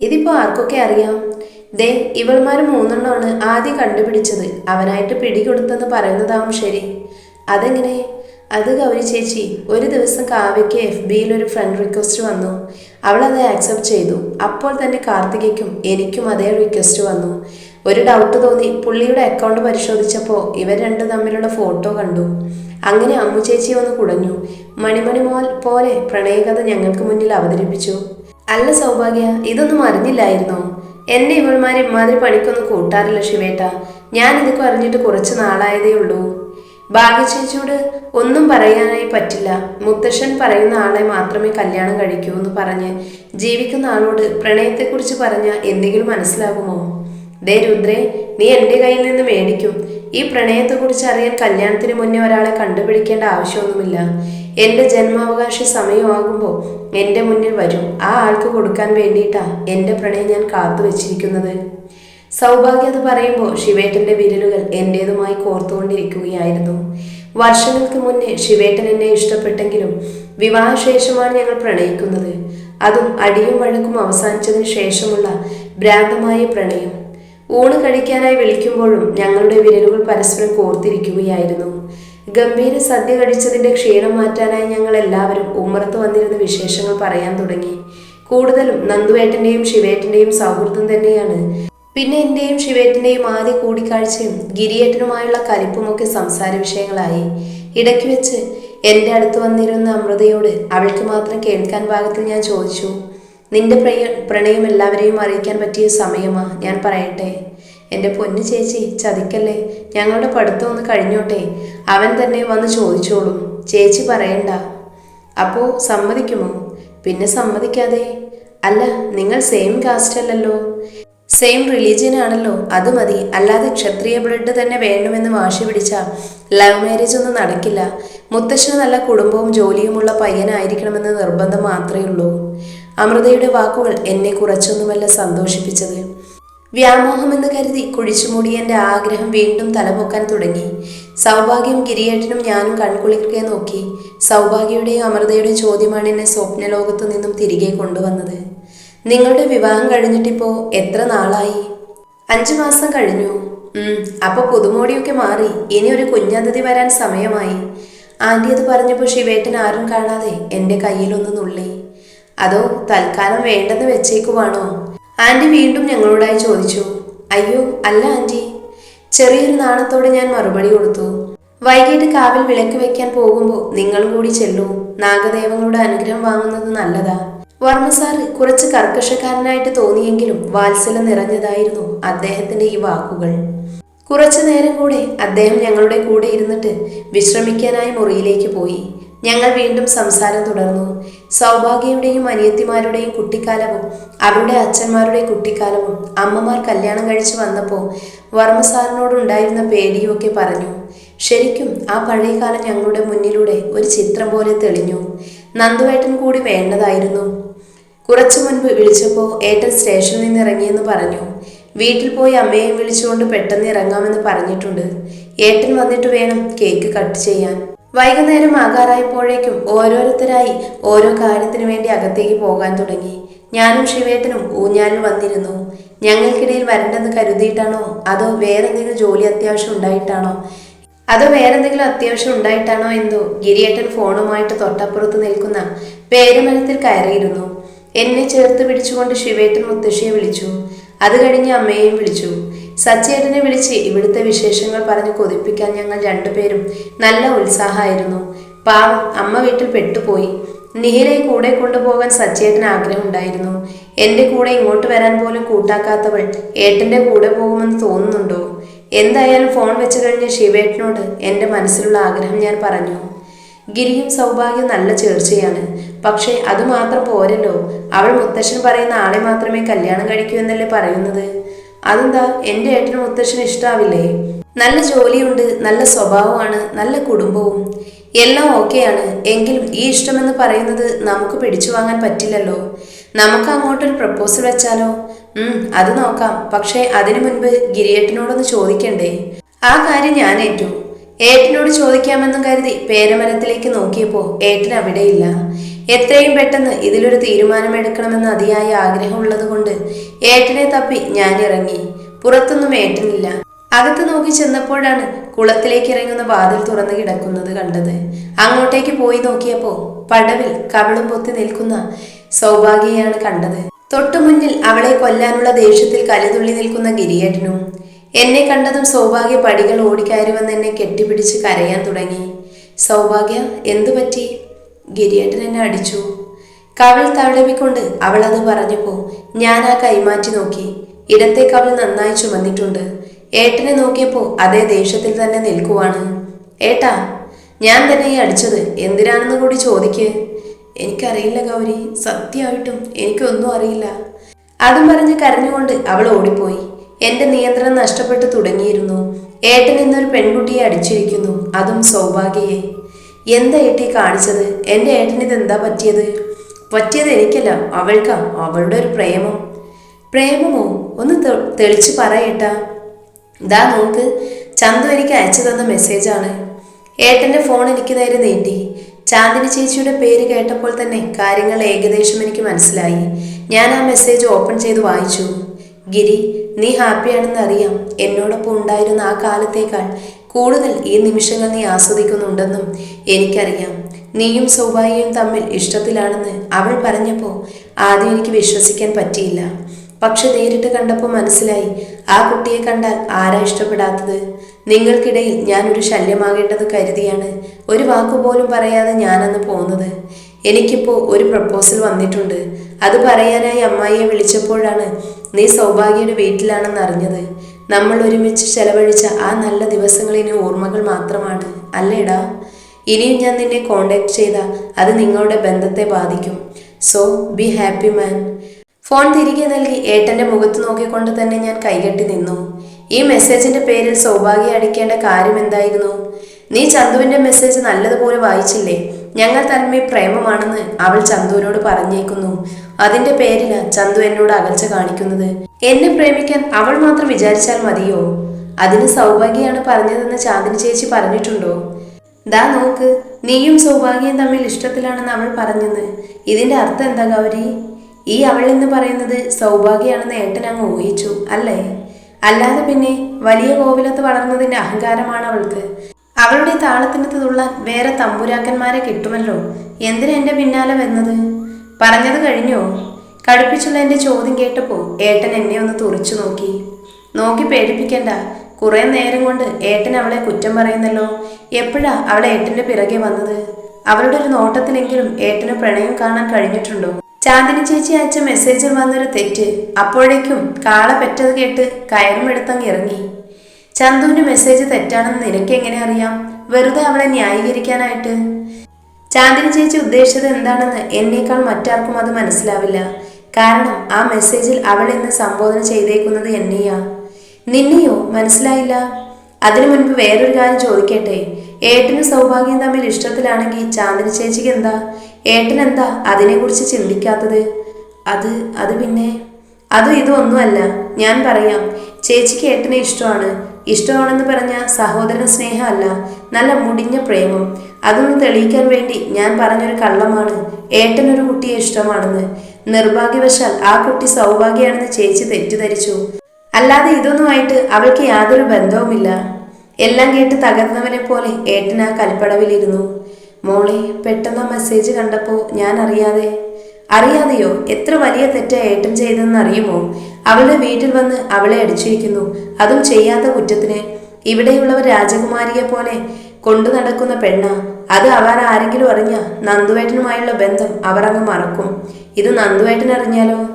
ഇതിപ്പോ ആർക്കൊക്കെ അറിയാം? ദേ ഇവൾമാർ മൂന്നെണ്ണമാണ് ആദ്യം കണ്ടുപിടിച്ചത്. അവനായിട്ട് പിടികൊടുത്തെന്ന് പറയുന്നതാവും ശരി. അതെങ്ങനെ? അത് ഗൗരി ചേച്ചി ഒരു ദിവസം കാവ്യയ്ക്ക് എഫ് ബിയിൽ ഒരു ഫ്രണ്ട് റിക്വസ്റ്റ് വന്നു. അവൾ അത് ആക്സെപ്റ്റ് ചെയ്തു. അപ്പോൾ തന്നെ കാർത്തികയ്ക്കും എനിക്കും അതേ റിക്വസ്റ്റ് വന്നു. ഒരു ഡൗട്ട് തോന്നി. പുള്ളിയുടെ അക്കൗണ്ട് പരിശോധിച്ചപ്പോൾ ഇവർ രണ്ടും തമ്മിലുള്ള ഫോട്ടോ കണ്ടു. അങ്ങനെ അമ്മു ചേച്ചി ഒന്ന് കുടഞ്ഞു. മണിമണി മോൽ പോലെ പ്രണയകഥ ഞങ്ങൾക്ക് മുന്നിൽ അവതരിപ്പിച്ചു. അല്ല സൗഭാഗ്യ ഇതൊന്നും അറിഞ്ഞില്ലായിരുന്നോ? എന്നെ ഇവന്മാരെ ഇമാതിരി പണിക്കൊന്നും കൂട്ടാറില്ല ശിവേട്ട. ഞാൻ ഇതൊക്കെ അറിഞ്ഞിട്ട് കുറച്ച് നാളായതേ ഉള്ളൂ. ഭാഗ്യചേച്ചിയോട് ഒന്നും പറയാനായി പറ്റില്ല. മുത്തശ്ശൻ പറയുന്ന ആളെ മാത്രമേ കല്യാണം കഴിക്കൂ എന്ന് പറഞ്ഞ് ജീവിക്കുന്ന ആളോട് പ്രണയത്തെക്കുറിച്ച് പറഞ്ഞ എന്തെങ്കിലും മനസ്സിലാകുമോ? ദേ രുദ്രേ നീ എന്റെ കയ്യിൽ നിന്ന് മേടിക്കും. ഈ പ്രണയത്തെക്കുറിച്ച് അറിയാൻ കല്യാണത്തിന് മുന്നേ ഒരാളെ കണ്ടുപിടിക്കേണ്ട ആവശ്യമൊന്നുമില്ല. എന്റെ ജന്മാവകാശ സമയമാകുമ്പോൾ എന്റെ മുന്നിൽ വരും. ആ ആൾക്ക് കൊടുക്കാൻ വേണ്ടിയിട്ടാ എന്റെ പ്രണയം ഞാൻ കാത്തു വെച്ചിരിക്കുന്നത്. സൗഭാഗ്യത പറയുമ്പോൾ ശിവേട്ടന്റെ വിരലുകൾ എന്റേതുമായി കോർത്തുകൊണ്ടിരിക്കുകയായിരുന്നു. വർഷങ്ങൾക്ക് മുന്നേ ശിവേട്ടൻ എന്നെ ഇഷ്ടപ്പെട്ടെങ്കിലും വിവാഹശേഷമാണ് ഞങ്ങൾ പ്രണയിക്കുന്നത്. അതും അടിയും വഴക്കും അവസാനിച്ചതിന് ശേഷമുള്ള ഭ്രാന്തമായ പ്രണയം. ഊണ് കഴിക്കാനായി വിളിക്കുമ്പോഴും ഞങ്ങളുടെ വിരലുകൾ പരസ്പരം കോർത്തിരിക്കുകയായിരുന്നു. ഗംഭീര സദ്യ കഴിച്ചതിന്റെ ക്ഷീണം മാറ്റാനായി ഞങ്ങൾ എല്ലാവരും ഉമ്മറത്ത് വന്നിരുന്ന വിശേഷങ്ങൾ പറയാൻ തുടങ്ങി. കൂടുതലും നന്ദുവേട്ടന്റെയും ശിവേട്ടന്റെയും സൗഹൃദം തന്നെയാണ്. പിന്നെ എന്റെയും ശിവേട്ടന്റെയും ആദ്യ കൂടിക്കാഴ്ചയും ഗിരിയേട്ടനുമായുള്ള കലിപ്പുമൊക്കെ സംസാര വിഷയങ്ങളായി. ഇടയ്ക്ക് വെച്ച് എന്റെ അടുത്ത് വന്നിരുന്ന അമൃതയോട് അവൾക്ക് മാത്രം കേൾക്കാൻ പാകത്തിൽ ഞാൻ ചോദിച്ചു നിന്റെ പ്രണയം എല്ലാവരെയും അറിയിക്കാൻ പറ്റിയ സമയമാ? ഞാൻ പറയട്ടെ. എന്റെ പൊന്നു ചേച്ചി ചതിക്കല്ലേ? ഞങ്ങളുടെ പഠിത്തം ഒന്ന് കഴിഞ്ഞോട്ടെ? അവൻ തന്നെ വന്ന് ചോദിച്ചോളും. ചേച്ചി പറയണ്ട. അപ്പോൾ സമ്മതിക്കുമോ? പിന്നെ സമ്മതിക്കാതെ. അല്ല നിങ്ങൾ സെയിം കാസ്റ്റ് അല്ലല്ലോ. സെയിം റിലീജിയൻ ആണല്ലോ. അത് മതി. അല്ലാതെ ക്ഷത്രിയ ബ്ലഡ് തന്നെ വേണമെന്ന് വാശി പിടിച്ച ലവ് മാരേജ് ഒന്നും നടക്കില്ല. മുത്തശ്ശന് നല്ല കുടുംബവും ജോലിയുമുള്ള പയ്യനായിരിക്കണമെന്ന് നിർബന്ധം മാത്രമേ ഉള്ളൂ. അമൃതയുടെ വാക്കുകൾ എന്നെ കുറച്ചൊന്നുമല്ല സന്തോഷിപ്പിച്ചത്. വ്യാമോഹമെന്ന് കരുതി കുഴിച്ചുമൂടിയ എന്റെ ആഗ്രഹം വീണ്ടും തലപൊക്കാൻ തുടങ്ങി. സൗഭാഗ്യം ഗിരിയേട്ടനും ഞാനും കൺകുളിക്കെ നോക്കി സൗഭാഗ്യയുടെയും അമൃതയുടെയും ചോദ്യമാണ് എന്നെ സ്വപ്നലോകത്തു നിന്നും തിരികെ കൊണ്ടുവന്നത്. നിങ്ങളുടെ വിവാഹം കഴിഞ്ഞിട്ടിപ്പോ എത്ര നാളായി? അഞ്ചു മാസം കഴിഞ്ഞു. ഉം അപ്പൊ പുതുമോടിയൊക്കെ മാറി. ഇനി ഒരു കുഞ്ഞതിഥി വരാൻ സമയമായി. ആന്റി അത് പറഞ്ഞപ്പോൾ ശിവേട്ടൻ ആരും കാണാതെ എന്റെ കയ്യിലൊന്ന് നുള്ളി. അതോ തൽക്കാലം വേണ്ടെന്ന് വെച്ചേക്കുവാണോ? ആന്റി വീണ്ടും ഞങ്ങളോടായി ചോദിച്ചു അയ്യോ അല്ല ആന്റി ചെറിയൊരു നാണത്തോടെ ഞാൻ മറുപടി കൊടുത്തു. വൈകിട്ട് കാവിൽ വിളക്ക് വെക്കാൻ പോകുമ്പോൾ നിങ്ങളും കൂടി ചെല്ലൂ. നാഗദേവങ്ങളുടെ അനുഗ്രഹം വാങ്ങുന്നത് നല്ലതാ. വർമ്മസാർ കുറച്ച് കർക്കശക്കാരനായിട്ട് തോന്നിയെങ്കിലും വാത്സല്യം നിറഞ്ഞതായിരുന്നു അദ്ദേഹത്തിന്റെ ഈ വാക്കുകൾ. കുറച്ചു നേരം കൂടെ അദ്ദേഹം ഞങ്ങളുടെ കൂടെ ഇരുന്നിട്ട് വിശ്രമിക്കാനായി മുറിയിലേക്ക് പോയി. ഞങ്ങൾ വീണ്ടും സംസാരം തുടർന്നു. സൗഭാഗ്യയുടെയും അനിയത്തിമാരുടെയും കുട്ടിക്കാലവും അവരുടെ അച്ഛന്മാരുടെ കുട്ടിക്കാലവും അമ്മമാർ കല്യാണം കഴിച്ചു വന്നപ്പോൾ വർമ്മ സാറിനോടുണ്ടായിരുന്ന പേടിയുമൊക്കെ പറഞ്ഞു. ശരിക്കും ആ പഴയ കാലം ഞങ്ങളുടെ മുന്നിലൂടെ ഒരു ചിത്രം പോലെ തെളിഞ്ഞു. നന്ദുവേട്ടൻ കൂടി വേണ്ടതായിരുന്നു. കുറച്ചു മുൻപ് വിളിച്ചപ്പോൾ ഏട്ടൻ സ്റ്റേഷനിൽ നിന്ന് ഇറങ്ങിയെന്ന് പറഞ്ഞു. വീട്ടിൽ പോയി അമ്മയെയും വിളിച്ചുകൊണ്ട് പെട്ടെന്ന് ഇറങ്ങാമെന്ന് പറഞ്ഞിട്ടുണ്ട്. ഏട്ടൻ വന്നിട്ട് വേണം കേക്ക് കട്ട് ചെയ്യാൻ. വൈകുന്നേരം ആകാറായപ്പോഴേക്കും ഓരോരുത്തരായി ഓരോ കാര്യത്തിനു വേണ്ടി അകത്തേക്ക് പോകാൻ തുടങ്ങി. ഞാനും ശിവേട്ടനും ഊഞ്ഞാലിൽ വന്നിരുന്നു. ഞങ്ങൾക്കിടയിൽ വരണ്ടെന്ന് കരുതിയിട്ടാണോ? അതോ വേറെന്തെങ്കിലും ജോലി അത്യാവശ്യം ഉണ്ടായിട്ടാണോ? അതോ വേറെന്തെങ്കിലും അത്യാവശ്യം ഉണ്ടായിട്ടാണോ എന്തോ? ഗിരിയേട്ടൻ ഫോണുമായിട്ട് തൊട്ടപ്പുറത്ത് നിൽക്കുന്ന പേരുമരത്തിൽ കയറിയിരുന്നു. എന്നെ ചേർത്ത് പിടിച്ചുകൊണ്ട് ശിവേട്ടൻ മുത്തശ്ശിയെ വിളിച്ചു. അത് കഴിഞ്ഞ് അമ്മയെയും വിളിച്ചു. സച്ചേട്ടനെ വിളിച്ച് ഇവിടുത്തെ വിശേഷങ്ങൾ പറഞ്ഞ് കൊതിപ്പിക്കാൻ ഞങ്ങൾ രണ്ടുപേരും നല്ല ഉത്സാഹമായിരുന്നു. പാവം അമ്മ വീട്ടിൽ പെട്ടുപോയി. നിഹിരെ കൂടെ കൊണ്ടുപോകാൻ സച്ചേട്ടന് ആഗ്രഹമുണ്ടായിരുന്നു. എന്റെ കൂടെ ഇങ്ങോട്ട് വരാൻ പോലും കൂട്ടാക്കാത്തവൾ ഏട്ടന്റെ കൂടെ പോകുമെന്ന് തോന്നുന്നുണ്ടോ? എന്തായാലും ഫോൺ വെച്ച് കഴിഞ്ഞ ശിവേട്ടനോട് എന്റെ മനസ്സിലുള്ള ആഗ്രഹം ഞാൻ പറഞ്ഞു. ഗിരിയും സൗഭാഗ്യം നല്ല ചേർച്ചയാണ്. പക്ഷേ അതുമാത്രം പോരല്ലോ. അവൾ മുത്തശ്ശൻ പറയുന്ന ആളെ മാത്രമേ കല്യാണം കഴിക്കൂ എന്നല്ലേ പറയുന്നത്? അതെന്താ? എന്റെ ഏട്ടനും മുത്തശ്ശനും ഇഷ്ടാവില്ലേ? നല്ല ജോലിയുണ്ട് നല്ല സ്വഭാവമാണ് നല്ല കുടുംബവും. എല്ലാം ഓക്കെയാണ്. എങ്കിലും ഈ ഇഷ്ടമെന്ന് പറയുന്നത് നമുക്ക് പിടിച്ചു വാങ്ങാൻ പറ്റില്ലല്ലോ. നമുക്ക് അങ്ങോട്ടൊരു പ്രപ്പോസൽ വെച്ചാലോ? ഉം അത് നോക്കാം. പക്ഷേ അതിനു മുൻപ് ഗിരിയേട്ടനോടൊന്ന് ചോദിക്കണ്ടേ? ആ കാര്യം ഞാൻ ഏറ്റു. ഏട്ടനോട് ചോദിക്കാമെന്നും കരുതി പേരമരത്തിലേക്ക് നോക്കിയപ്പോൾ ഏട്ടൻ അവിടെയില്ല. എത്രയും പെട്ടെന്ന് ഇതിലൊരു തീരുമാനമെടുക്കണമെന്ന് അതിയായ ആഗ്രഹമുള്ളത് കൊണ്ട് ഏട്ടനെ തപ്പി ഞാൻ ഇറങ്ങി പുറത്തൊന്നും ഏട്ടനില്ല. അകത്ത് നോക്കി ചെന്നപ്പോഴാണ് കുളത്തിലേക്ക് ഇറങ്ങുന്ന വാതിൽ തുറന്നു കിടക്കുന്നത് കണ്ടത്. അങ്ങോട്ടേക്ക് പോയി നോക്കിയപ്പോ പടവിൽ കവളും പൊത്തി നിൽക്കുന്ന സൗഭാഗ്യയാണ് കണ്ടത്. തൊട്ടു മുന്നിൽ അവളെ കൊല്ലാനുള്ള ദേഷ്യത്തിൽ കലതുള്ളി നിൽക്കുന്ന ഗിരിയേട്ടനും. എന്നെ കണ്ടതും സൗഭാഗ്യ പടികൾ ഓടിക്കയറി വന്ന് എന്നെ കെട്ടിപ്പിടിച്ച് കരയാൻ തുടങ്ങി. സൗഭാഗ്യ എന്തു പറ്റി ഗിരിയേട്ടൻ എന്നെ അടിച്ചു. കവിൾ തവിടമിക്കൊണ്ട് അവൾ അത് പറഞ്ഞപ്പോ ഞാൻ ആ കൈമാറ്റി നോക്കി. ഇടത്തെ കവിൾ നന്നായി ചുമന്നിട്ടുണ്ട്. ഏട്ടനെ നോക്കിയപ്പോ അതേ ദേഷ്യത്തിൽ തന്നെ നിൽക്കുവാണ്. ഏട്ടാ ഞാൻ തന്നെ ഈ അടിച്ചത് എന്തിനാണെന്ന് കൂടി ചോദിക്ക്. എനിക്കറിയില്ല ഗൗരി സത്യമായിട്ടും എനിക്കൊന്നും അറിയില്ല. അതും പറഞ്ഞ് കരഞ്ഞുകൊണ്ട് അവൾ ഓടിപ്പോയി. എന്റെ നിയന്ത്രണം നഷ്ടപ്പെട്ടു തുടങ്ങിയിരുന്നു. ഏട്ടൻ ഇന്നൊരു പെൺകുട്ടിയെ അടിച്ചിരിക്കുന്നു. അതും സൗഭാഗ്യയെ. എന്താ ഏട്ടി കാണിച്ചത്? എന്റെ ഏട്ടന് എന്താ പറ്റിയത്? പറ്റിയത് എനിക്കല്ല അവൾക്കാ അവളുടെ ഒരു പ്രേമം. പ്രേമമോ? ഒന്ന് തെളിച്ച് പറയേട്ടാ ഇതാ നോക്ക് ചന്തു എനിക്ക് അയച്ചു തന്ന മെസ്സേജാണ്. ഏട്ടന്റെ ഫോൺ എനിക്ക് നേരെ നീട്ടി. ചാന്ദിനി ചേച്ചിയുടെ പേര് കേട്ടപ്പോൾ തന്നെ കാര്യങ്ങൾ ഏകദേശം എനിക്ക് മനസ്സിലായി. ഞാൻ ആ മെസ്സേജ് ഓപ്പൺ ചെയ്ത് വായിച്ചു. ഗിരി നീ ഹാപ്പിയാണെന്ന് അറിയാം. എന്നോടൊപ്പം ഉണ്ടായിരുന്ന ആ കാലത്തേക്കാൾ കൂടുതൽ ഈ നിമിഷങ്ങൾ നീ ആസ്വദിക്കുന്നുണ്ടെന്നും എനിക്കറിയാം. നീയും സൗഭാഗ്യയും തമ്മിൽ ഇഷ്ടത്തിലാണെന്ന് അവൾ പറഞ്ഞപ്പോൾ ആദ്യം എനിക്ക് വിശ്വസിക്കാൻ പറ്റിയില്ല. പക്ഷെ നേരിട്ട് കണ്ടപ്പോൾ മനസ്സിലായി ആ കുട്ടിയെ കണ്ടാൽ ആരാ ഇഷ്ടപ്പെടാത്തത്? നിങ്ങൾക്കിടയിൽ ഞാൻ ഒരു ശല്യമാകേണ്ടത് കരുതിയാണ് ഒരു വാക്കുപോലും പറയാതെ ഞാനന്ന് പോകുന്നത് എനിക്കിപ്പോൾ ഒരു പ്രപ്പോസൽ വന്നിട്ടുണ്ട്. അത് പറയാനായി അമ്മായിയെ വിളിച്ചപ്പോഴാണ് നീ സൗഭാഗ്യയുടെ വീട്ടിലാണെന്ന് അറിഞ്ഞത് നമ്മൾ ഒരുമിച്ച് ചെലവഴിച്ച ആ നല്ല ദിവസങ്ങളിന് ഓർമ്മകൾ മാത്രമാണ്. അല്ലേടാ? ഇനിയും ഞാൻ നിന്നെ കോണ്ടാക്ട് ചെയ്താൽ അത് നിങ്ങളുടെ ബന്ധത്തെ ബാധിക്കും. So be happy man phone തിരികെ നൽകി ഏട്ടന്റെ മുഖത്ത് നോക്കിക്കൊണ്ട് തന്നെ ഞാൻ കൈകെട്ടി നിന്നു. ഈ മെസ്സേജിന്റെ പേരിൽ സൗഭാഗ്യം അടിക്കേണ്ട കാര്യം എന്തായിരുന്നു? നീ ചന്തുവിന്റെ മെസ്സേജ് നല്ലതുപോലെ വായിച്ചില്ലേ? ഞങ്ങൾ തമ്മിൽ പ്രേമമാണെന്ന് അവൾ ചന്തുവിനോട് പറഞ്ഞേക്കുന്നു. അതിന്റെ പേരില ചന്തു എന്നോട് അകൽച്ച കാണിക്കുന്നത്. എന്നെ പ്രേമിക്കാൻ അവൾ മാത്രം വിചാരിച്ചാൽ മതിയോ? അതിന് സൗഭാഗ്യയാണ് പറഞ്ഞതെന്ന് ചാന്ദിനി ചേച്ചി പറഞ്ഞിട്ടുണ്ടോ? ദാ നോക്ക് നീയും സൗഭാഗ്യയും തമ്മിൽ ഇഷ്ടത്തിലാണെന്ന് അവൾ പറഞ്ഞെന്ന്. ഇതിന്റെ അർത്ഥം എന്താ ഗൗരി? ഈ അവൾ എന്ന് പറയുന്നത് സൗഭാഗ്യമാണെന്ന് ഏട്ടൻ അങ്ങ് ഊഹിച്ചു അല്ലേ? അല്ലാതെ പിന്നെ വലിയ കോവിലത്ത് വളർന്നതിന്റെ അഹങ്കാരമാണ് അവൾക്ക്. അവളുടെ താളത്തിനത്ത് വേറെ തമ്പുരാക്കന്മാരെ കിട്ടുമല്ലോ? എന്തിനാ എന്റെ പിന്നാലെ വന്നത്? പറഞ്ഞത് കഴിഞ്ഞോ? കടുപ്പിച്ചുള്ള എന്റെ ചോദ്യം കേട്ടപ്പോൾ ഏട്ടൻ എന്നെ ഒന്ന് തുറിച്ചു നോക്കി. നോക്കി പേടിപ്പിക്കണ്ട. കുറേ നേരം കൊണ്ട് ഏട്ടൻ അവളെ കുറ്റം പറയുന്നല്ലോ. എപ്പോഴാ അവൾ ഏട്ടന്റെ പിറകെ വന്നത്? അവളുടെ ഒരു നോട്ടത്തിലെങ്കിലും ഏട്ടന് പ്രണയം കാണാൻ കഴിഞ്ഞിട്ടുണ്ടോ? ചാന്ദിനി ചേച്ചി അയച്ച മെസ്സേജിൽ വന്നൊരു തെറ്റ്. അപ്പോഴേക്കും കാള പെറ്റത് കേട്ട് കയറും എടുത്തങ്ങ് ഇറങ്ങി. ചന്തുവിന്റെ മെസ്സേജ് തെറ്റാണെന്ന് നിനക്ക് എങ്ങനെ അറിയാം? വെറുതെ അവളെ ന്യായീകരിക്കാനായിട്ട്. ചാന്ദിനി ചേച്ചി ഉദ്ദേശിച്ചത് എന്താണെന്ന് എന്നേക്കാൾ മറ്റാർക്കും അത് മനസ്സിലാവില്ല. കാരണം ആ മെസ്സേജിൽ അവൾ എന്ന് സംബോധന ചെയ്തേക്കുന്നത് എന്നെയാ. നിന്നെയോ? മനസ്സിലായില്ല. അതിനു മുൻപ് വേറൊരു കാര്യം ചോദിക്കട്ടെ. ഏട്ടനും സൗഭാഗ്യം തമ്മിൽ ഇഷ്ടത്തിലാണെങ്കിൽ ചാന്ദിനി ചേച്ചിക്ക് എന്താ? ഏട്ടൻ എന്താ അതിനെക്കുറിച്ച് ചിന്തിക്കാത്തത്? അത് അത് പിന്നെ? അതും ഇതൊന്നുമല്ല. ഞാൻ പറയാം. ചേച്ചിക്ക് ഏട്ടനെ ഇഷ്ടമാണ്. ഇഷ്ടമാണെന്ന് പറഞ്ഞ സഹോദര സ്നേഹമല്ല നല്ല മുടിഞ്ഞ പ്രേമം. അതൊന്ന് തെളിയിക്കാൻ വേണ്ടി ഞാൻ പറഞ്ഞൊരു കള്ളമാണ്. ഏട്ടനൊരു കുട്ടിയെ ഇഷ്ടമാണെന്ന്. നിർഭാഗ്യവശാൽ ആ കുട്ടി സൗഭാഗ്യമാണെന്ന് ചേച്ചി തെറ്റിദ്ധരിച്ചു. അല്ലാതെ ഇതൊന്നുമായിട്ട് അവൾക്ക് യാതൊരു ബന്ധവുമില്ല. എല്ലാം കേട്ട് തകർന്നവനെ പോലെ ഏട്ടൻ ആ കൽപ്പടവിലിരുന്നു. മോളെ പെട്ടെന്ന് മെസ്സേജ് കണ്ടപ്പോൾ ഞാൻ അറിയാതെ അറിയാതെയോ എത്ര വലിയ തെറ്റാ ഏട്ടൻ ചെയ്തെന്ന് അറിയുമോ? അവളുടെ വീട്ടിൽ വന്ന് അവളെ അടിച്ചിരിക്കുന്നു. അതും ചെയ്യാത്ത കുറ്റത്തിന്. ഇവിടെയുള്ളവർ രാജകുമാരിയെ പോലെ കൊണ്ടു നടക്കുന്ന പെണ്ണ. അത് അവർ ആരെങ്കിലും അറിഞ്ഞ നന്ദുവേട്ടനുമായുള്ള ബന്ധം അവർ അങ്ങ് മറക്കും. ഇത് നന്ദുവേട്ടൻ അറിഞ്ഞാലോ?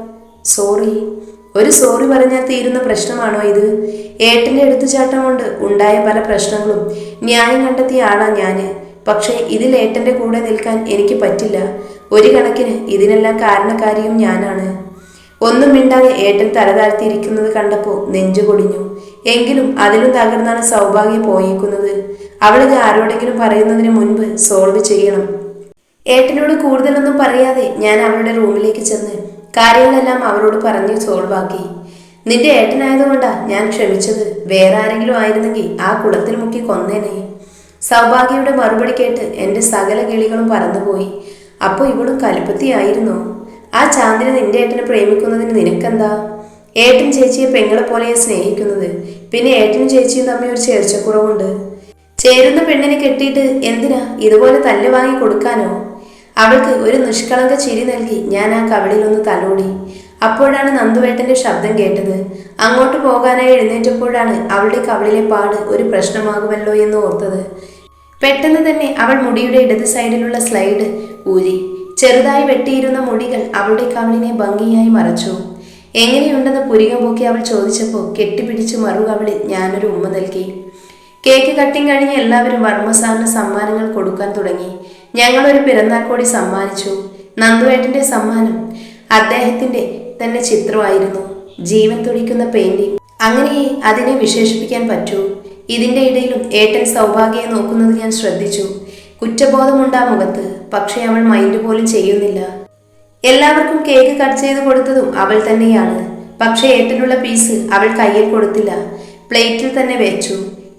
സോറി. ഒരു സോറി പറഞ്ഞാൽ തീരുന്ന പ്രശ്നമാണോ ഇത്? ഏട്ടന്റെ എടുത്തുചാട്ടം കൊണ്ട് ഉണ്ടായ പല പ്രശ്നങ്ങളും. ന്യായം കണ്ടെത്തിയ ആളാ ഞാൻ. പക്ഷേ ഇതിൽ ഏട്ടന്റെ കൂടെ നിൽക്കാൻ എനിക്ക് പറ്റില്ല. ഒരു കണക്കിന് ഇതിനെല്ലാം കാരണക്കാരിയും ഞാനാണ്. ഒന്നും മിണ്ടാതെ ഏട്ടൻ തലതാഴ്ത്തിയിരിക്കുന്നത് കണ്ടപ്പോൾ നെഞ്ചു പൊടിഞ്ഞു. എങ്കിലും അതിലും തകർന്നാണ് സൗഭാഗ്യം പോയേക്കുന്നത്. അവളിത് ആരോടെങ്കിലും പറയുന്നതിന് മുൻപ് സോൾവ് ചെയ്യണം. ഏട്ടനോട് കൂടുതലൊന്നും പറയാതെ ഞാൻ അവളുടെ റൂമിലേക്ക് ചെന്ന് കാര്യങ്ങളെല്ലാം അവരോട് പറഞ്ഞ് സോൾവാക്കി. നിന്റെ ഏട്ടനായതുകൊണ്ടാ ഞാൻ ക്ഷമിച്ചത്. വേറെ ആരെങ്കിലും ആയിരുന്നെങ്കിൽ ആ കുളത്തിൽ മുക്കി കൊന്നേനെ. സൗഭാഗ്യയുടെ മറുപടി കേട്ട് എന്റെ സകല കിളികളും പറന്നുപോയി. അപ്പോൾ ഇവളും കലുപ്പത്തിയായിരുന്നോ? ആ ചാന്ദിനെ നിന്റെ ഏട്ടനെ പ്രേമിക്കുന്നതിന് നിനക്കെന്താ? ഏട്ടൻ ചേച്ചിയെ പെങ്ങളെ പോലെയാണ് സ്നേഹിക്കുന്നത്. പിന്നെ ഏട്ടനും ചേച്ചിയും തമ്മിൽ ഒരു ചേർച്ചക്കുറവുണ്ട്. ചേരുന്ന പെണ്ണിനെ കെട്ടിയിട്ട് എന്തിനാ ഇതുപോലെ തല്ല് വാങ്ങി കൊടുക്കാനോ? അവൾക്ക് ഒരു നിഷ്കളങ്ക ചിരി നൽകി ഞാൻ ആ കവിളിലൊന്ന് തലോടി. അപ്പോഴാണ് നന്ദുവേട്ടന്റെ ശബ്ദം കേട്ടത്. അങ്ങോട്ട് പോകാനായി എഴുന്നേറ്റപ്പോഴാണ് അവളുടെ കവിളിലെ പാട് ഒരു പ്രശ്നമാകുമല്ലോ എന്ന് ഓർത്തത്. പെട്ടെന്ന് തന്നെ അവൾ മുടിയുടെ ഇടത് സൈഡിലുള്ള സ്ലൈഡ് ഊരി. ചെറുതായി വെട്ടിയിരുന്ന മുടികൾ അവളുടെ കവിളിനെ ഭംഗിയായി മറച്ചു. എങ്ങനെയുണ്ടെന്ന് പുരികം പോക്കി അവൾ ചോദിച്ചപ്പോൾ കെട്ടിപ്പിടിച്ച് മറുകവിളിൽ ഞാനൊരു ഉമ്മ നൽകി. കേക്ക് കട്ടിങ് കഴിഞ്ഞ് എല്ലാവരും വർമ്മസാറിന് സമ്മാനങ്ങൾ കൊടുക്കാൻ തുടങ്ങി. ഞങ്ങളൊരു പിറന്നാൾ കൂടി സമ്മാനിച്ചു. നന്ദുവേട്ടന്റെ സമ്മാനം അദ്ദേഹത്തിന്റെ തന്നെ ചിത്രമായിരുന്നു. ജീവൻ തുടിക്കുന്ന പെയിന്റിംഗ് അങ്ങനെ അതിനെ വിശേഷിപ്പിക്കാൻ പറ്റൂ. ഇതിന്റെ ഇടയിലും ഏട്ടൻ സൗഭാഗ്യയെ നോക്കുന്നത് ഞാൻ ശ്രദ്ധിച്ചു. കുറ്റബോധമുണ്ട് ആ മുഖത്ത് പക്ഷേ അവൾ മൈൻഡ് പോലും ചെയ്യുന്നില്ല. എല്ലാവർക്കും കേക്ക് കട്ട് ചെയ്ത് കൊടുത്തതും അവൾ തന്നെയാണ്. പക്ഷേ ഏട്ടനുള്ള പീസ് അവൾ കയ്യിൽ കൊടുത്തില്ല. പ്ലേറ്റിൽ തന്നെ വെച്ചു.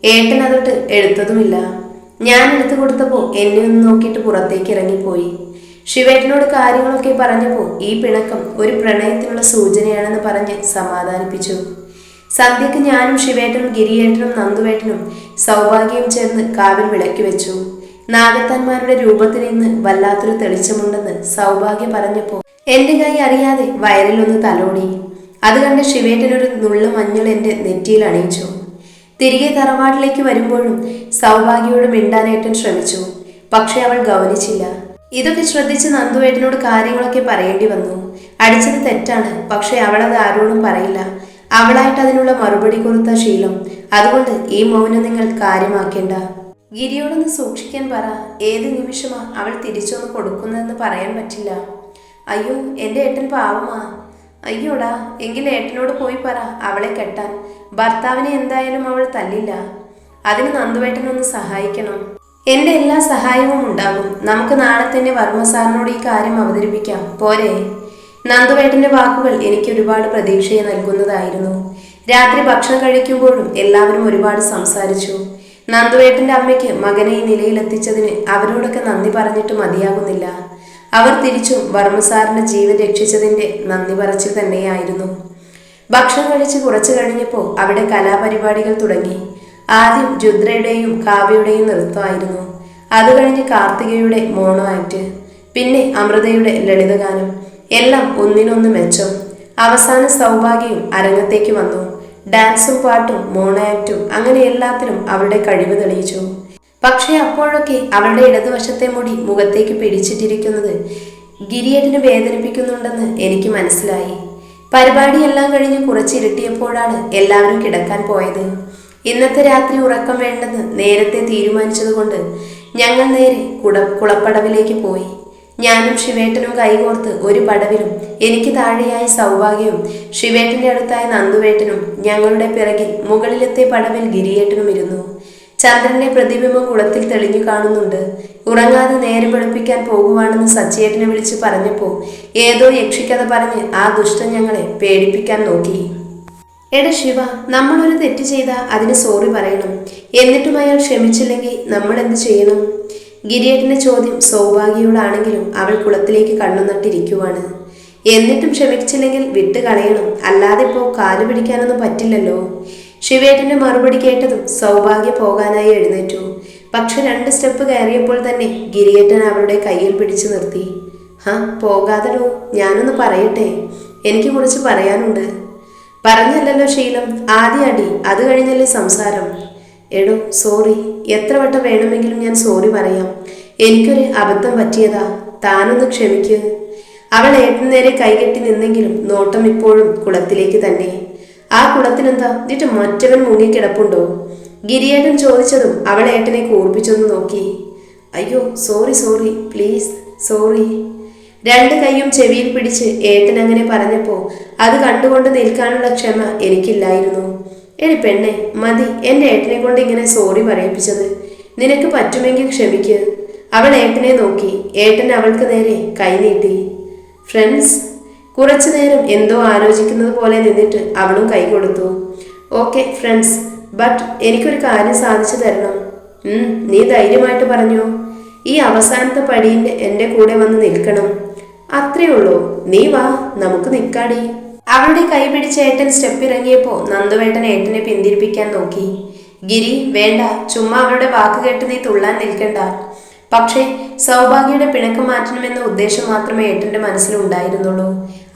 ഏട്ടൻ അതൊട്ട് എടുത്തതുമില്ല. ഞാൻ എടുത്തു കൊടുത്തപ്പോൾ എന്നെ ഒന്ന് നോക്കിയിട്ട് പുറത്തേക്ക് ഇറങ്ങിപ്പോയി. ശിവേട്ടനോട് കാര്യങ്ങളൊക്കെ പറഞ്ഞപ്പോൾ ഈ പിണക്കം ഒരു പ്രണയത്തിനുള്ള സൂചനയാണെന്ന് പറഞ്ഞ് സമാധാനിപ്പിച്ചു. സന്ധ്യക്ക് ഞാനും ശിവേട്ടനും ഗിരിയേട്ടനും നന്ദുവേട്ടനും സൗഭാഗ്യം ചേർന്ന് കാവിൽ വിളക്കി വെച്ചു. നാഗത്താന്മാരുടെ രൂപത്തിൽ ഇന്ന് വല്ലാത്തൊരു തെളിച്ചമുണ്ടെന്ന് സൗഭാഗ്യ പറഞ്ഞപ്പോൾ എന്റെ കൈ അറിയാതെ വയറിലൊന്ന് തലോടി. അത് കണ്ട് ശിവേട്ടനൊരു നുള്ളു മഞ്ഞൾ എന്റെ നെറ്റിയിൽ അണിയിച്ചു. തിരികെ തറവാട്ടിലേക്ക് വരുമ്പോഴും സൗഭാഗ്യയോട് മിണ്ടാനേറ്റൻ ശ്രമിച്ചു. പക്ഷെ അവൾ ഗൗനിച്ചില്ല. ഇതൊക്കെ ശ്രദ്ധിച്ച് നന്ദുവേട്ടനോട് കാര്യങ്ങളൊക്കെ പറയേണ്ടി വന്നു. അടിച്ചത് തെറ്റാണ്. പക്ഷെ അവളത് ആരോടും പറയില്ല. അവളായിട്ട് അതിനുള്ള മറുപടി കൊടുത്ത ശീലം. അതുകൊണ്ട് ഈ മൗനം നിങ്ങൾ കാര്യമാക്കേണ്ട. ഗിരിയോടൊന്ന് സൂക്ഷിക്കാൻ പറ. ഏത് നിമിഷമാ അവൾ തിരിച്ചൊന്ന് കൊടുക്കുന്നതെന്ന് പറയാൻ പറ്റില്ല. അയ്യോ എന്റെ ഏട്ടൻ പാവമാ. അയ്യോടാ എങ്കിൽ ഏട്ടനോട് പോയി പറ. അവളെ കെട്ടാൻ. ഭർത്താവിനെ എന്തായാലും അവൾ തല്ലില്ല. അതിന് നന്ദുവേട്ടനൊന്ന് സഹായിക്കണം. എന്റെ എല്ലാ സഹായവും ഉണ്ടാകും. നമുക്ക് നാളെ തന്നെ വർമ്മ സാറിനോട് ഈ കാര്യം അവതരിപ്പിക്കാം. പോരെ. നന്ദുവേട്ടന്റെ വാക്കുകൾ എനിക്ക് ഒരുപാട് പ്രതീക്ഷയെ നൽകുന്നതായിരുന്നു. രാത്രി ഭക്ഷണം കഴിക്കുമ്പോഴും എല്ലാവരും ഒരുപാട് സംസാരിച്ചു. നന്ദുവേട്ടന്റെ അമ്മയ്ക്ക് മകനെ ഈ നിലയിലെത്തിച്ചതിന് അവരോടൊക്കെ നന്ദി പറഞ്ഞിട്ട് മതിയാകുന്നില്ല. അവർ തിരിച്ചും വർമ്മസാറിന്റെ ജീവൻ രക്ഷിച്ചതിന്റെ നന്ദി പറച്ചിൽ തന്നെയായിരുന്നു. ഭക്ഷണം കഴിച്ച് കുറച്ചു കഴിഞ്ഞപ്പോൾ അവിടെ കലാപരിപാടികൾ തുടങ്ങി. ആദ്യം രുദ്രയുടെയും കാവ്യയുടെയും നൃത്തമായിരുന്നു. അത് കഴിഞ്ഞ് കാർത്തികയുടെ മോണോ ആക്ട് പിന്നെ അമൃതയുടെ ലളിതഗാനം എല്ലാം ഒന്നിനൊന്ന് മെച്ചം. അവസാന സൗഭാഗ്യം അരങ്ങത്തേക്ക് വന്നു. ഡാൻസും പാട്ടും മോണാക്റ്റും അങ്ങനെ എല്ലാത്തിലും അവളുടെ കഴിവ് തെളിയിച്ചു. പക്ഷേ അപ്പോഴൊക്കെ അവളുടെ ഇടതുവശത്തെ മുടി മുഖത്തേക്ക് പിടിച്ചിട്ടിരിക്കുന്നത് ഗിരിയറ്റിന് വേദനിപ്പിക്കുന്നുണ്ടെന്ന് എനിക്ക് മനസ്സിലായി. പരിപാടിയെല്ലാം കഴിഞ്ഞ് കുറച്ചിരട്ടിയപ്പോഴാണ് എല്ലാവരും കിടക്കാൻ പോയത്. ഇന്നത്തെ രാത്രി ഉറക്കം വേണ്ടെന്ന് നേരത്തെ തീരുമാനിച്ചതുകൊണ്ട് ഞങ്ങൾ നേരെ കുട കുളപ്പടവിലേക്ക് പോയി. ഞാനും ശിവേട്ടനും കൈകോർത്ത് ഒരു പടവിലും എനിക്ക് താഴെയായി സൗഭാഗ്യവും ശിവേട്ടന്റെ അടുത്തായി നന്ദുവേട്ടനും ഞങ്ങളുടെ പിറകിൽ മുകളിലത്തെ പടവിൽ ഗിരിയേട്ടനും ഇരുന്നു. ചന്ദ്രന്റെ പ്രതിബിംബം കുളത്തിൽ തെളിഞ്ഞു കാണുന്നുണ്ട്. ഉറങ്ങാതെ നേരം വെളുപ്പിക്കാൻ പോകുവാണെന്ന് സച്ചേട്ടനെ വിളിച്ച് പറഞ്ഞപ്പോൾ ഏതോ യക്ഷിക്കഥ പറഞ്ഞ് ആ ദുഷ്ടൻ ഞങ്ങളെ പേടിപ്പിക്കാൻ നോക്കി. എടാ ശിവ നമ്മളൊരു തെറ്റ് ചെയ്താൽ അതിന് സോറി പറയണം. എന്നിട്ടും അയാൾ ക്ഷമിച്ചില്ലെങ്കിൽ നമ്മൾ എന്ത് ചെയ്യണം? ഗിരിയേട്ടന്റെ ചോദ്യം സൗഭാഗ്യയോടാണെങ്കിലും അവൾ കുളത്തിലേക്ക് കണ്ണു നട്ടിരിക്കുവാണ്. എന്നിട്ടും ക്ഷമിച്ചില്ലെങ്കിൽ വിട്ട് കളയണം അല്ലാതെ ഇപ്പോൾ കാൽ പിടിക്കാനൊന്നും പറ്റില്ലല്ലോ. ശിവേട്ടന്റെ മറുപടി കേട്ടതും സൗഭാഗ്യ പോകാനായി എഴുന്നേറ്റു. പക്ഷെ രണ്ട് സ്റ്റെപ്പ് കയറിയപ്പോൾ തന്നെ ഗിരിയേട്ടൻ അവളുടെ കയ്യിൽ പിടിച്ചു നിർത്തി. ഹാ പോകാതെടോ ഞാനൊന്ന് പറയട്ടെ. എനിക്ക് കുറച്ച് പറയാനുണ്ട്. പറഞ്ഞല്ലല്ലോ ശീലം. ആദ്യ അടി. അത് കഴിഞ്ഞല്ലേ സംസാരം. എടോ സോറി എത്ര വട്ടം വേണമെങ്കിലും ഞാൻ സോറി പറയാം. എനിക്കൊരു അബദ്ധം പറ്റിയതാ. താനൊന്ന് ക്ഷമിക്ക്. അവൾ ഏട്ടന് നേരെ കൈകെട്ടി നിന്നെങ്കിലും നോട്ടം ഇപ്പോഴും കുളത്തിലേക്ക് തന്നെ. ആ കുളത്തിനെന്താ? എന്നിട്ട് മറ്റവൻ മുങ്ങിക്കിടപ്പുണ്ടോ ഗിരിയേട്ടൻ ചോദിച്ചതും അവൾ ഏട്ടനെ കൂർപ്പിച്ചൊന്ന് നോക്കി. അയ്യോ സോറി സോറി പ്ലീസ് സോറി രണ്ട് കൈയും ചെവിയിൽ പിടിച്ച് ഏട്ടൻ അങ്ങനെ പറഞ്ഞപ്പോൾ അത് കണ്ടുകൊണ്ട് നിൽക്കാനുള്ള ക്ഷമ എനിക്കില്ലായിരുന്നു. എടി പെണ്ണെ മതി. എന്റെ ഏട്ടനെ കൊണ്ട് ഇങ്ങനെ സോറി പറയിപ്പിച്ചത്. നിനക്ക് പറ്റുമെങ്കിൽ ക്ഷമിക്ക്. അവൾ ഏട്ടനെ നോക്കി. ഏട്ടൻ അവൾക്ക് നേരെ കൈനീട്ടി ഫ്രണ്ട്സ് കുറച്ചു നേരം എന്തോ ആലോചിക്കുന്നത് പോലെ നിന്നിട്ട് അവളും കൈ കൊടുത്തു. ഓക്കെ ഫ്രണ്ട്സ് ബട്ട് എനിക്കൊരു കാര്യം സാധിച്ചു തരണം. നീ ധൈര്യമായിട്ട് പറഞ്ഞു. ഈ അവസാനത്തെ പടിയിൽ എന്റെ കൂടെ വന്ന് നിൽക്കണം. അത്രേ ഉള്ളൂ. നീ വാ നമുക്ക് നിൽക്കാടി അവളുടെ കൈ പിടിച്ച ഏട്ടൻ സ്റ്റെപ്പ് ഇറങ്ങിയപ്പോ നന്ദുവേട്ടൻ ഏട്ടനെ പിന്തിരിപ്പിക്കാൻ നോക്കി. ഗിരി വേണ്ട ചുമ്മാ അവളുടെ വാക്ക് കേട്ട് നീ തുള്ളാൻ നിൽക്കണ്ട. പക്ഷേ സൗഭാഗ്യയുടെ പിണക്കം മാറ്റണമെന്ന ഉദ്ദേശം മാത്രമേ ഏട്ടന്റെ മനസ്സിലുണ്ടായിരുന്നുള്ളൂ.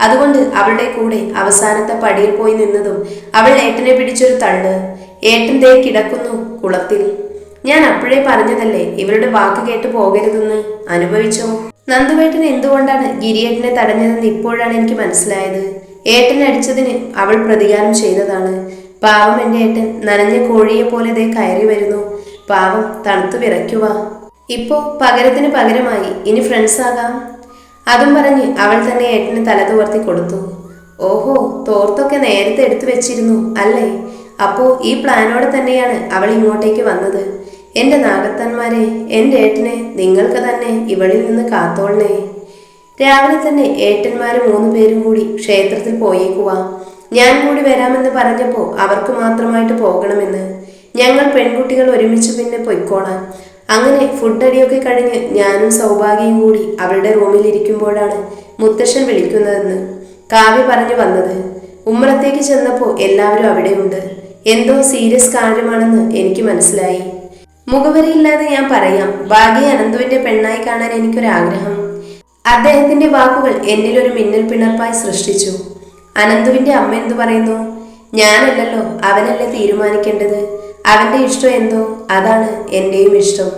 അതുകൊണ്ട് അവളുടെ കൂടെ അവസാനത്തെ പടിയിൽ പോയി നിന്നതും അവൾ ഏട്ടനെ പിടിച്ചൊരു തള്ള്. ഏട്ടൻ ദേ കിടക്കുന്നു കുളത്തിൽ. ഞാൻ അപ്പോഴേ പറഞ്ഞതല്ലേ ഇവരുടെ വാക്ക് കേട്ട് പോകരുതെന്ന് അനുഭവിച്ചോ? നന്ദുവേട്ടൻ എന്തുകൊണ്ടാണ് ഗിരിയേട്ടനെ തടഞ്ഞതെന്ന് ഇപ്പോഴാണ് എനിക്ക് മനസ്സിലായത്. ഏട്ടനെ അടിച്ചതിന് അവൾ പ്രതികാരം ചെയ്തതാണ്. പാവം എന്റെ ഏട്ടൻ നനഞ്ഞ കോഴിയെ പോലെ ദേ കയറി വരുന്നു. പാവം തണുത്തു വിറയ്ക്കുക. ഇപ്പോ പകരത്തിന് പകരമായി. ഇനി ഫ്രണ്ട്സ് ആകാം. അതും പറഞ്ഞ് അവൾ തന്നെ ഏട്ടന് തല കൊടുത്തു. ഓഹോ തോർത്തൊക്കെ നേരത്തെ എടുത്തു വെച്ചിരുന്നു അല്ലേ? അപ്പോൾ ഈ പ്ലാനോടെ തന്നെയാണ് അവൾ ഇങ്ങോട്ടേക്ക് വന്നത്. എന്റെ നാഗത്തന്മാരെ എന്റെ ഏട്ടനെ നിങ്ങൾക്ക് തന്നെ ഇവളിൽ നിന്ന് കാത്തോളണേ. രാവിലെ തന്നെ ഏട്ടന്മാര് പേരും കൂടി ക്ഷേത്രത്തിൽ പോയേക്കുവാ. ഞാൻ കൂടി വരാമെന്ന് പറഞ്ഞപ്പോൾ അവർക്ക് മാത്രമായിട്ട് പോകണമെന്ന്. ഞങ്ങൾ പെൺകുട്ടികൾ ഒരുമിച്ച് പിന്നെ പൊയ്ക്കോളാം. അങ്ങനെ ഫുഡ് അടിയൊക്കെ കഴിഞ്ഞ് ഞാനും സൗഭാഗ്യയും കൂടി അവരുടെ റൂമിൽ ഇരിക്കുമ്പോഴാണ് മുത്തശ്ശൻ വിളിക്കുന്നതെന്ന് കാവ്യ പറഞ്ഞു വന്നത്. ഉമ്മറത്തേക്ക് ചെന്നപ്പോൾ എല്ലാവരും അവിടെയുണ്ട്. എന്തോ സീരിയസ് കാര്യമാണെന്ന് എനിക്ക് മനസ്സിലായി. മുഖവരിയില്ലാതെ ഞാൻ പറയാം ഭാഗ്യ അനന്തുവിന്റെ പെണ്ണായി കാണാൻ എനിക്കൊരാഗ്രഹം. അദ്ദേഹത്തിന്റെ വാക്കുകൾ എന്നിലൊരു മിന്നൽ പിണർപ്പായി സൃഷ്ടിച്ചു. അനന്തുവിന്റെ അമ്മ എന്തു പറയുന്നു? ഞാനല്ലല്ലോ അവനല്ലേ തീരുമാനിക്കേണ്ടത്? അവന്റെ ഇഷ്ടം എന്തോ? അതാണ് എന്റെയും ഇഷ്ടം.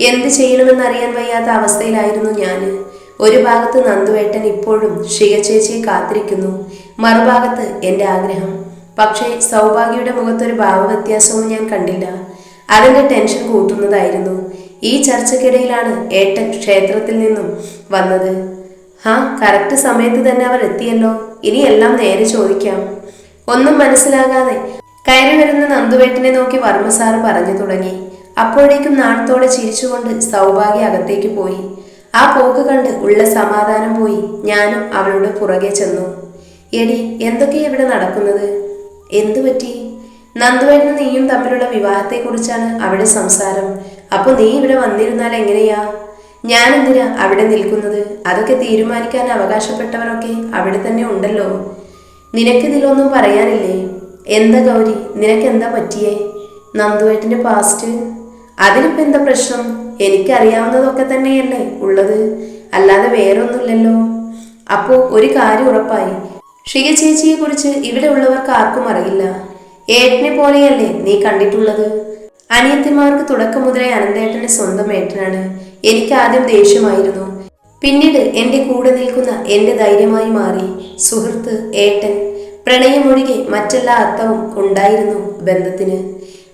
എന്ത് ചെയ്യണമെന്നറിയാൻ വയ്യാത്ത അവസ്ഥയിലായിരുന്നു ഞാൻ ഒരു ഭാഗത്ത് നന്ദുവേട്ടൻ ഇപ്പോഴും ഷികച്ചേച്ചിയെ കാത്തിരിക്കുന്നു. മറുഭാഗത്ത് എന്റെ ആഗ്രഹം. പക്ഷേ സൗഭാഗ്യയുടെ മുഖത്തൊരു ഭാവവ്യത്യാസവും ഞാൻ കണ്ടില്ല. അതിന്റെ ടെൻഷൻ കൂട്ടുന്നതായിരുന്നു. ഈ ചർച്ചയ്ക്കിടയിലാണ് ഏട്ടൻ ക്ഷേത്രത്തിൽ നിന്നും വന്നത്. ഹാ കറക്റ്റ് സമയത്ത് തന്നെ അവർ എത്തിയല്ലോ. ഇനി എല്ലാം നേരെ ചോദിക്കാം. ഒന്നും മനസ്സിലാകാതെ കയറി വരുന്ന നന്ദുവേട്ടനെ നോക്കി വർമ്മ സാറ് പറഞ്ഞു തുടങ്ങി. അപ്പോഴേക്കും നാണത്തോടെ ചിരിച്ചുകൊണ്ട് സൗഭാഗ്യ അകത്തേക്ക് പോയി. ആ പോക്ക് കണ്ട് ഉള്ള സമാധാനം പോയി ഞാനും അവളുടെ പുറകെ ചെന്നു. എടി എന്തൊക്കെയാ ഇവിടെ നടക്കുന്നത്? എന്തു പറ്റി നന്ദുവേട്ടനും നീയും തമ്മിലുള്ള വിവാഹത്തെക്കുറിച്ചാണ് അവിടെ സംസാരം. അപ്പൊ നീ ഇവിടെ വന്നിരുന്നാൽ എങ്ങനെയാ? ഞാൻ എന്തിനാ അവിടെ നിൽക്കുന്നത്? അതൊക്കെ തീരുമാനിക്കാൻ അവകാശപ്പെട്ടവരൊക്കെ അവിടെ തന്നെ ഉണ്ടല്ലോ. നിനക്ക് നിനക്കിതിലൊന്നും പറയാനില്ലേ? എന്താ ഗൗരി? നിനക്ക് എന്താ പറ്റിയേ? നന്ദുവേട്ടന്റെ പാസ്റ്റ് അതിനിപ്പോ എന്താ പ്രശ്നം? എനിക്കറിയാവുന്നതൊക്കെ തന്നെയല്ലേ ഉള്ളത്. അല്ലാതെ വേറൊന്നുമില്ലല്ലോ. അപ്പോ ഒരു കാര്യം ഉറപ്പായി. ഷിക ചേച്ചിയെ കുറിച്ച് ഇവിടെ ഉള്ളവർക്ക് ആർക്കും അറിയില്ല. ഏട്ടനെ പോലെയല്ലേ നീ കണ്ടിട്ടുള്ളത്? അനിയത്തിമാർക്ക് തുടക്കം മുതലേ അനന്തേട്ടന്റെ സ്വന്തം ഏട്ടനാണ്. എനിക്ക് ആദ്യം ദേഷ്യമായിരുന്നു. പിന്നീട് എന്റെ കൂടെ നിൽക്കുന്ന എന്റെ ധൈര്യമായി മാറി. സുഹൃത്ത് ഏട്ടൻ പ്രണയമൊഴികെ മറ്റെല്ലാ അർത്ഥവും ഉണ്ടായിരുന്നു ബന്ധത്തിന്.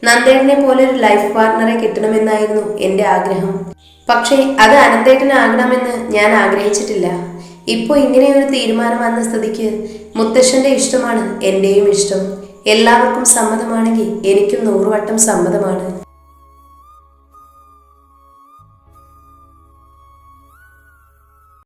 നന്ദേട്ടനെ പോലെ ഒരു ലൈഫ് പാർട്ണറെ കിട്ടണമെന്നായിരുന്നു എന്റെ ആഗ്രഹം. പക്ഷേ അത് അനന്തേട്ടനാകണമെന്ന് ഞാൻ ആഗ്രഹിച്ചിട്ടില്ല. ഇപ്പോൾ ഇങ്ങനെ ഒരു തീരുമാനം വന്ന സ്ഥിതിക്ക് മുത്തശ്ശന്റെ ഇഷ്ടമാണ് എന്റെയും ഇഷ്ടം. എല്ലാവർക്കും സമ്മതമാണെങ്കിൽ എനിക്കും നൂറുവട്ടം സമ്മതമാണ്.